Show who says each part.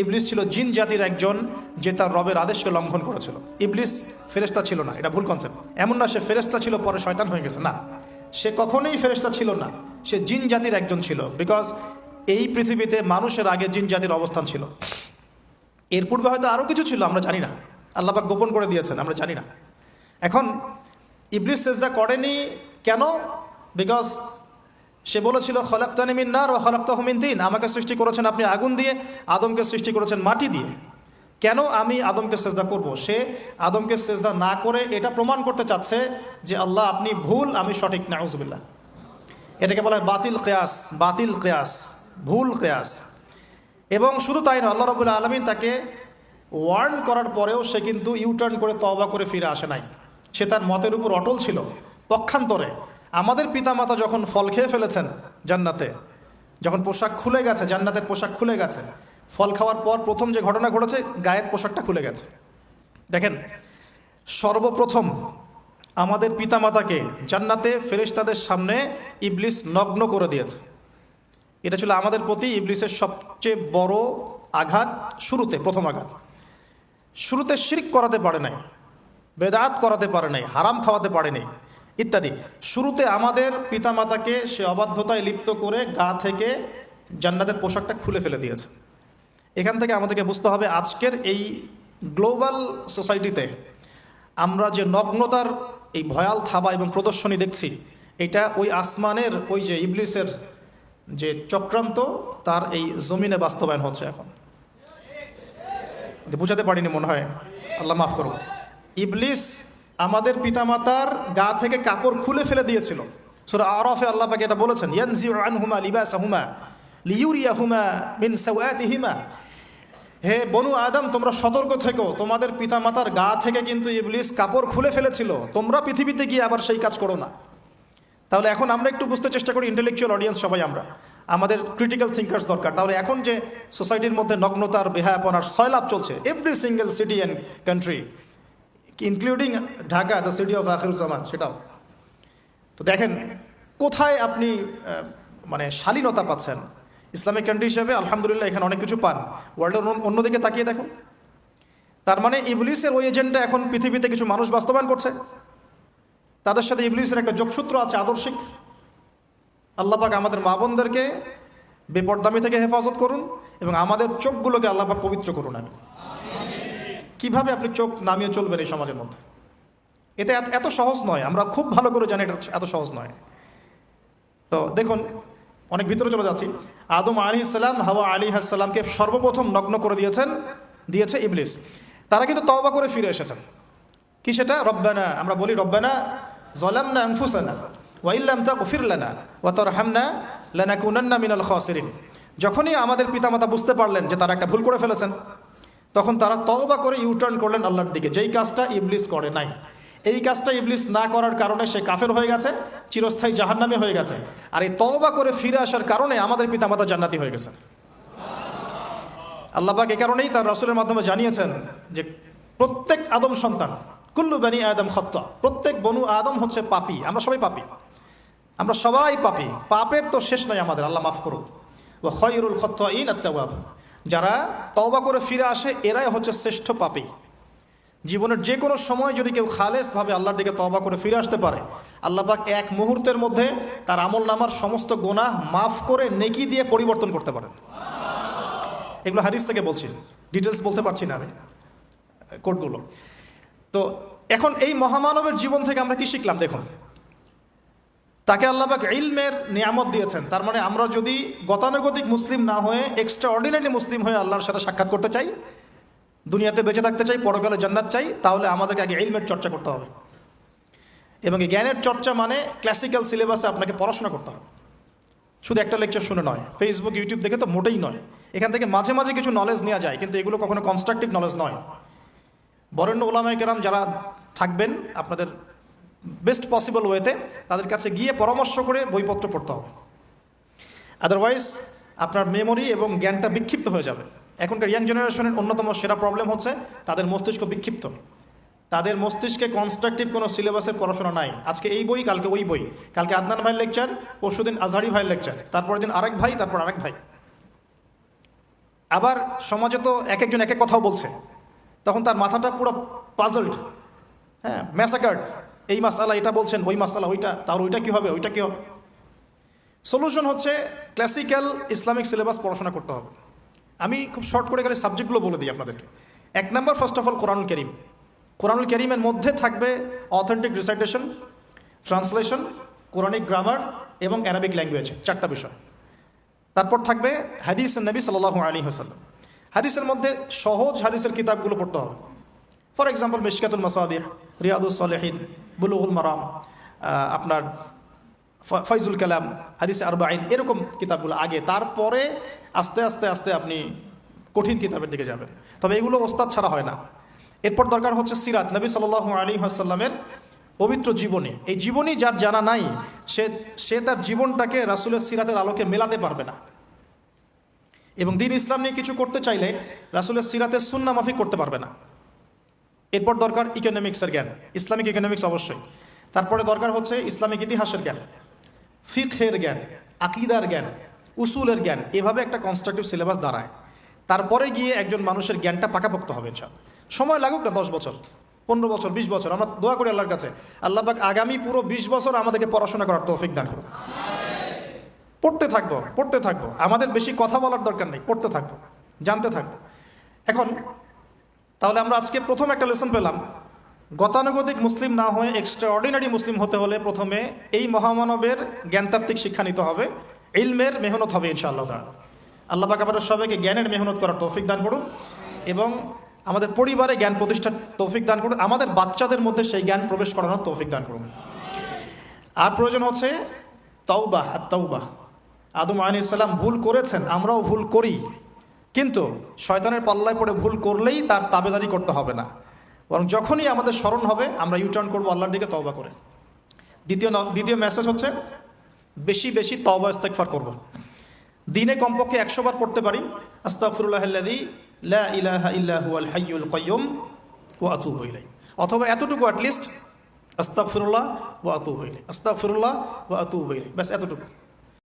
Speaker 1: ইবলিস ছিল জিন জাতির একজন যে তার রবের আদেশকে লঙ্ঘন করেছিল। ইবলিস ফেরেস্তা ছিল না, এটা ভুল কনসেপ্ট এমন না সে ফেরেস্তা ছিল, পরে শয়তান হয়ে গেছে। না, সে কখনোই ফেরেস্তা ছিল না, সে জিন জাতির একজন ছিল বিকজ এই পৃথিবীতে মানুষের আগে জিন জাতির অবস্থান ছিল। এর পূর্বে হয়তো আরও কিছু ছিল, আমরা জানি না। আল্লাপাক গোপন করে দিয়েছেন, আমরা জানি না। এখন ইবলিস সেজদা করেনি কেন? বিকজ সে বলেছিল, খলাক্তানি মিন নার ও খলাক্তাহমিন দিন। আমাকে সৃষ্টি করেছেন আপনি আগুন দিয়ে, আদমকে সৃষ্টি করেছেন মাটি দিয়ে। কেন আমি আদমকে সেজদা করব? সে আদমকে সেজদা না করে এটা প্রমাণ করতে চাচ্ছে যে, আল্লাহ, আপনি ভুল, আমি সঠিক, নাউজবিল্লাহ। এটাকে বলা হয় বাতিল কেয়াস বাতিল কেয়াস, ভুল কেয়াস। এবং শুধু তাই নয়, আল্লাহ রবুল্লা আলমিন তাকে ওয়ার্ন করার পরেও সে কিন্তু ইউটার্ন করে তবা করে ফিরে আসে নাই। সে তার মতের উপর অটল ছিল, পক্ষান্তরে। আমাদের পিতামাতা যখন ফল খেয়ে ফেলেছেন জান্নাতে, যখন পোশাক খুলে গেছে, জান্নাতের পোশাক খুলে গেছে, ফল খাওয়ার পর প্রথম যে ঘটনা ঘটেছে, গায়ের পোশাকটা খুলে গেছে। দেখেন, সর্বপ্রথম আমাদের পিতামাতাকে জান্নাতে ফেরেশতাদের সামনে ইবলিস নগ্ন করে দিয়েছে। এটা ছিল আমাদের প্রতি ইবলিসের সবচেয়ে বড় আঘাত শুরুতে, প্রথম আঘাত। শুরুতে শিরিক করাতে পারে নাই, বেদাত করাতে পারে নাই, হারাম খাওয়াতে পারে নাই। ইত্যাদি। শুরুতে আমাদের পিতামাতাকে সে অবাধ্যতায় লিপ্ত করে গা থেকে জান্নাতের পোশাকটা খুলে ফেলে দিয়েছে। এখান থেকে আমাদেরকে বুঝতে হবে আজকের এই গ্লোবাল সোসাইটিতে আমরা যে নগ্নতার এই ভয়াল থাবা এবং প্রদর্শনী দেখছি, এটা ওই আসমানের ওই যে ইবলিসের যে চক্রান্ত, তার এই জমিনে বাস্তবায়ন হচ্ছে এখন। বুঝাতে পারিনি মনে হয়। আল্লাহ মাফ করুন ইবলিস আমাদের পিতামাতার গা থেকে কাপড় খুলে ফেলে দিয়েছিল। সুরা আরফে আল্লাহ পাকে এটা বলেছেন, ইয়ানজিউ আনহুমা লিবাসাহুমা লিইউরিয়াহুমা মিন সাওয়াতিহিমা। হে বনু আদম, তোমরা সতর্ক থেকো, তোমাদের পিতামাতার গা থেকে কিন্তু ইবলিস কাপড় খুলে ফেলেছিল, তোমরা পৃথিবীতে গিয়ে আবার সেই কাজ করো না। তাহলে এখন আমরা একটু বুঝতে চেষ্টা করি ইন্টেলেকচুয়াল অডিয়েন্স সবাই আমরা। আমাদের ক্রিটিক্যাল থিঙ্কার্স দরকার। তাহলে এখন যে সোসাইটির মধ্যে নগ্নতার, বেহায়াপনার, সয়লাভ চলছে every single city and country including Dhaka the city of Akhiruzzaman সেটাও। তো দেখেন, কোথায় আপনি মানে শালীনতা পাচ্ছেন? ইসলামিক কান্ট্রি হিসেবে আলহামদুলিল্লাহ এখানে অনেক কিছু পান। ওয়ার্ল্ডের অন্যদিকে তাকিয়ে দেখুন। তার মানে ইবলিসের ওই এজেন্টটা এখন পৃথিবীতে কিছু মানুষ বাস্তবায়ন করছে। তাদের সাথে ইবলিসের একটা যোগসূত্র আছে আদর্শিক। আল্লাপাক আমাদের মা বোনদেরকে বেপরদামি থেকে হেফাজত করুন এবং আমাদের চোখগুলোকে আল্লাপাক পবিত্র করুন। আমি কীভাবে আপনি চোখ নামিয়ে চলবেন এই সমাজের মধ্যে? এটা এত- সহজ নয়। আমরা খুব ভালো করে জানি এটা এত সহজ নয়। তো দেখুন, অনেক ভিতরে চলে যাচ্ছি। আদম আলী ইসলাম হাওয়া আলী হাসাল্লামকে সর্বপ্রথম নগ্ন করে দিয়েছেন, দিয়েছে ইবলিস। তারা কিন্তু তওবা করে ফিরে এসেছেন। কি সেটা? রব্বানা। আমরা বলি রব্বানা জলামনা আনফুসানা ওয়াইল্লাম তা গফিরলানা ওয়া তারহামনা লানাকুনান্না মিনাল খাসিরিন। যখনই আমাদের পিতামাতা বুঝতে পারলেন যে তারা একটা ভুল করে ফেলেছেন তখন তারা তওবা করে ইউটার্ন করলেন আল্লাহর দিকে। যেই কাজটা ইবলিস করে নাই। এই কাজটা ইবলিস না করার কারণে সে কাফের হয়ে গেছে, চিরস্থায়ী জাহান্নামে হয়ে গেছে। আর এই তওবা করে ফিরে আসার কারণে আমাদের পিতামাতা জান্নাতি হয়ে গেছে আল্লাহবাক এ কারণেই তার রসুলের মাধ্যমে জানিয়েছেন যে, প্রত্যেক আদম সন্তান, কুল্লু বানি আদম খত্তা, প্রত্যেক বনু আদম হচ্ছে পাপি। আমরা সবাই পাপি। আমরা সবাই পাপি। পাপের তো শেষ নয় আমাদের। আল্লাহ মাফ করুন ও খয়রুল খত্তা ইন আত্মাব যারা তওবা করে ফিরে আসে, এরাই হচ্ছে শ্রেষ্ঠ পাপি। জীবনের যে কোনো সময় যদি কেউ খালেসভাবে আল্লাহর দিকে তওবা করে ফিরে আসতে পারে, আল্লাহ পাক এক মুহূর্তের মধ্যে তার আমল নামার সমস্ত গোনাহ মাফ করে নেকি দিয়ে পরিবর্তন করতে পারেন। এগুলো হাদিস থেকে বলছি। ডিটেলস বলতে পারছি না আমি, কোডগুলো। তো এখন এই মহামানবের জীবন থেকে আমরা কি শিখলাম? দেখুন তাকে আল্লাহবাক ইলমের নিয়ামত দিয়েছেন। তার মানে আমরা যদি গতানুগতিক মুসলিম না হয়ে এক্সট্রা অর্ডিনারি মুসলিম হয়ে আল্লাহর সাথে সাক্ষাৎ করতে চাই, দুনিয়াতে বেঁচে থাকতে চাই, পরকালে জান্নাত চাই, তাহলে আমাদেরকে আগে ইলমের চর্চা করতে হবে। এবং এই জ্ঞানের চর্চা মানে ক্লাসিক্যাল সিলেবাসে আপনাকে পড়াশোনা করতে হবে। শুধু একটা লেকচার শুনে নয় ফেসবুক ইউটিউব দেখে তো মোটেই নয়। এখান থেকে মাঝে মাঝে কিছু নলেজ নেওয়া যায়, কিন্তু এগুলো কখনো কনস্ট্রাকটিভ নলেজ নয়। বরেণ্য ওলামায় কেরাম যারা থাকবেন, আপনাদের বেস্ট পসিবল ওয়েতে তাদের কাছে গিয়ে পরামর্শ করে বইপত্র পড়তে হবে। আদারওয়াইজ আপনার মেমোরি এবং জ্ঞানটা বিক্ষিপ্ত হয়ে যাবে। এখনকার ইয়াং জেনারেশনের অন্যতম সেরা প্রবলেম হচ্ছে তাদের মস্তিষ্ক বিক্ষিপ্ত। তাদের মস্তিষ্কে কনস্ট্রাকটিভ কোনো সিলেবাসের পড়াশোনা নাই। আজকে এই বই, কালকে ওই বই। কালকে আদনান ভাইয়ের লেকচার পরশুদিন আজহারি ভাইয়ের লেকচার তারপরের দিন আরেক ভাই, তারপর আরেক ভাই। আবার সমাজে তো এক একজন এক এক কথাও বলছে। তখন তার মাথাটা পুরো পাজলড হ্যাঁ ম্যাসাকার্ড এই মাসালা এটা বলছেন, ওই মাসালা ওইটা, তার ওইটা কী হবে, ওইটা কী হবে? সলিউশন হচ্ছে ক্লাসিক্যাল ইসলামিক সিলেবাস পড়াশোনা করতে হবে। আমি খুব শর্ট করে গেলে সাবজেক্টগুলো বলে দিই আপনাদেরকে। এক নম্বর ফার্স্ট অফ অল কোরআনুল করিম। কোরআনুল করিমের মধ্যে থাকবে authentic recitation translation Quranic grammar এবং অ্যারাবিক ল্যাঙ্গুয়েজ চারটা বিষয়। তারপর থাকবে হাদিস নবী সাল্লাহ আলী হাসাল্লাম হাদিসের মধ্যে সহজ হাদিসের কিতাবগুলো পড়তে হবে। ফর এক্সাম্পল মিশকাতুল মাসাদিহ রিয়াদুল সালেহিন। বুলুগুল মারাম আপনার ফয়জুল কালাম, হাদিস আরবাইন এরকম কিতাবগুলো আগে। তারপরে আস্তে আস্তে আস্তে আপনি কঠিন কিতাবের দিকে যাবেন। তবে এগুলো ওস্তাদ ছাড়া হয় না। এরপর দরকার হচ্ছে সিরাত। নবী সাল্লাহ আলী হাসাল্লামের পবিত্র জীবনী। এই জীবনী যার জানা নাই, সে সে তার জীবনটাকে রাসুলের সিরাতের আলোকে মেলাতে পারবে না। এবং দিন ইসলাম নিয়ে কিছু করতে চাইলে রাসুলের সিরাতের সুন্না মাফিক করতে পারবে না। এরপর দরকার ইকোনমিক্সের জ্ঞান। ইসলামিক ইকোনমিক্স অবশ্যই। তারপরে দরকার হচ্ছে ইসলামিক ইতিহাসের জ্ঞান, ফিকহের জ্ঞান, আকিদার জ্ঞান, উসুলের জ্ঞান, এভাবে একটা কনস্ট্রাকটিভ সিলেবাস দাঁড়ায়। তারপরে গিয়ে একজন মানুষের জ্ঞানটা পাকাপোক্ত হবে ইনশাল্লাহ সময় লাগুক না দশ বছর, পনেরো বছর, বিশ বছর, আমরা দোয়া করি আল্লাহর কাছে। আল্লাহ পাক আগামী পুরো বিশ বছর আমাদেরকে পড়াশোনা করার তৌফিক দান করুন। পড়তে থাকব পড়তে থাকব। আমাদের বেশি কথা বলার দরকার নেই, পড়তে থাকব, জানতে থাকব। এখন তাহলে আমরা আজকে প্রথম একটা লেসন পেলাম। গতানুগতিক মুসলিম না হয়ে এক্সট্রা অর্ডিনারি মুসলিম হতে হলে প্রথমে এই মহামানবের জ্ঞানতাত্ত্বিক শিক্ষা নিতে হবে, ইলমের মেহনত হবে ইনশাআল্লাহ আল্লাহ পাক আমাদের সবাইকে জ্ঞানের মেহনত করার তৌফিক দান করুন এবং আমাদের পরিবারে জ্ঞান প্রতিষ্ঠার তৌফিক দান করুন, আমাদের বাচ্চাদের মধ্যে সেই জ্ঞান প্রবেশ করানোর তৌফিক দান করুন। আর প্রয়োজন হচ্ছে তাওবাহ আর তাওবাহ আদম আলী ইসলাম ভুল করেছেন, আমরাও ভুল করি। কিন্তু শয়তানের পাল্লায় পড়ে ভুল করলেই তার তাবেদারি করতে হবে না। বরং যখনই আমাদের স্মরণ হবে, আমরা ইউটার্ন করব আল্লাহর দিকে তওবা করে। দ্বিতীয় দ্বিতীয় মেসেজ হচ্ছে, বেশি বেশি তওবা ইস্তেকফার করব। দিনে কমপক্ষে একশো বার পড়তে পারি। আস্তাগফিরুল্লাহ আল্লাযী লা অথবা এতটুকু অ্যাটলিস্ট আস্তাগফিরুল্লাহ ওয়া আতুবু ইলাইহি। আস্তাগফিরুল্লাহ ওয়া আতুবু ইলাইহি। ব্যাস এতটুকু।